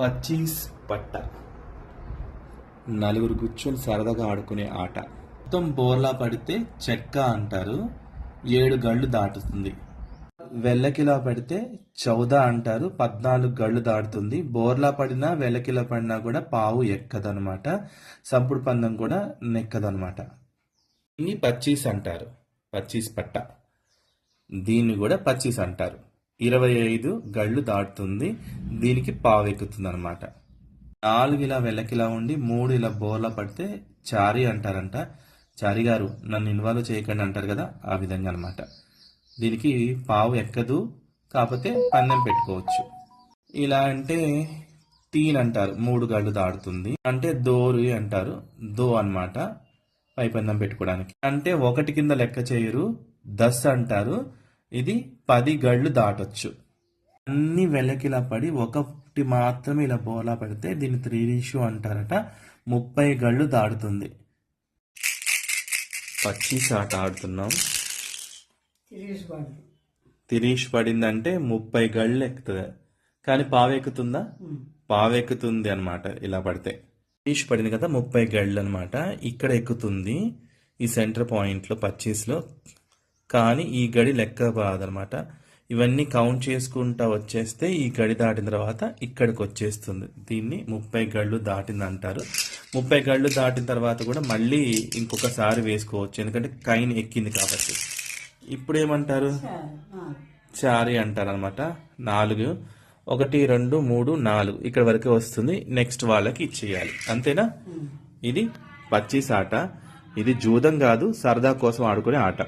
పచ్చీస్ పట్ట. నలుగురు కూర్చొని సరదాగా ఆడుకునే ఆట. మొత్తం బోర్లా పడితే చెక్క అంటారు ఏడు గళ్ళు దాటుతుంది. వెల్లకిలా పడితే చౌదా అంటారు పద్నాలుగు గళ్ళు దాటుతుంది. బోర్లా పడినా వెల్లకిలా పడినా కూడా పావు ఎక్కదనమాట సంపుడు పందం కూడా నెక్కదనమాట దీన్ని పచ్చీస్ అంటారు పచ్చీస్ పట్ట. దీన్ని కూడా పచ్చీస్ అంటారు. ఇరవై ఐదు గళ్ళు దాటుతుంది దీనికి పావు ఎక్కుతుంది అనమాట నాలుగు ఇలా వెల్లకిలా ఉండి మూడు ఇలా బోర్లా పడితే చారి అంటారంట. చారి గారు నన్ను ఇన్వాల్వ్ చేయకండి అంటారు కదా ఆ విధంగా అనమాట దీనికి పావు ఎక్కదు కాకపోతే పందెం పెట్టుకోవచ్చు. ఇలా అంటే తీన్ అంటారు మూడు గళ్ళు దాడుతుంది అంటే దోరు అంటారు దో అన్నమాట పై పందెం పెట్టుకోవడానికి. అంటే ఒకటి కింద లెక్క చేయరు దస్ అంటారు ఇది పది గళ్ళు దాటొచ్చు. అన్ని వెలకిలా పడి ఒకటి మాత్రమే ఇలా బోలా పడితే దీన్ని త్రీ రేషియో అంటారట. ముప్పై గళ్ళు దాడుతుంది పచ్చీస్ ఆట ఆడుతున్నాం. తిరీష్ పడిందంటే ముప్పై గళ్ళు ఎక్కుతుంది. కానీ పావెక్కుతుందా పావెక్కుతుంది అనమాట ఇలా పడితే. తిరీష్ పడింది కదా ముప్పై గళ్ళు అనమాట ఇక్కడ ఎక్కుతుంది. ఈ సెంటర్ పాయింట్లో పచ్చీస్లో కానీ ఈ గడి లెక్క బాదనమాట ఇవన్నీ కౌంట్ చేసుకుంటా వచ్చేస్తే ఈ గడి దాటిన తర్వాత ఇక్కడికి వచ్చేస్తుంది. దీన్ని ముప్పై గళ్ళు దాటింది అంటారు. ముప్పై గళ్ళు దాటిన తర్వాత కూడా మళ్ళీ ఇంకొకసారి వేసుకోవచ్చు. ఎందుకంటే కైన్ ఎక్కింది కాబట్టి. ఇప్పుడు ఏమంటారు? చారి అంటారు అనమాట నాలుగు ఒకటి రెండు మూడు నాలుగు. ఇక్కడ వరకే వస్తుంది. నెక్స్ట్ వాళ్ళకి ఇచ్చేయాలి. అంతేనా? ఇది పచ్చీస్ ఆట ఇది జూదం కాదు సరదా కోసం ఆడుకునే ఆట.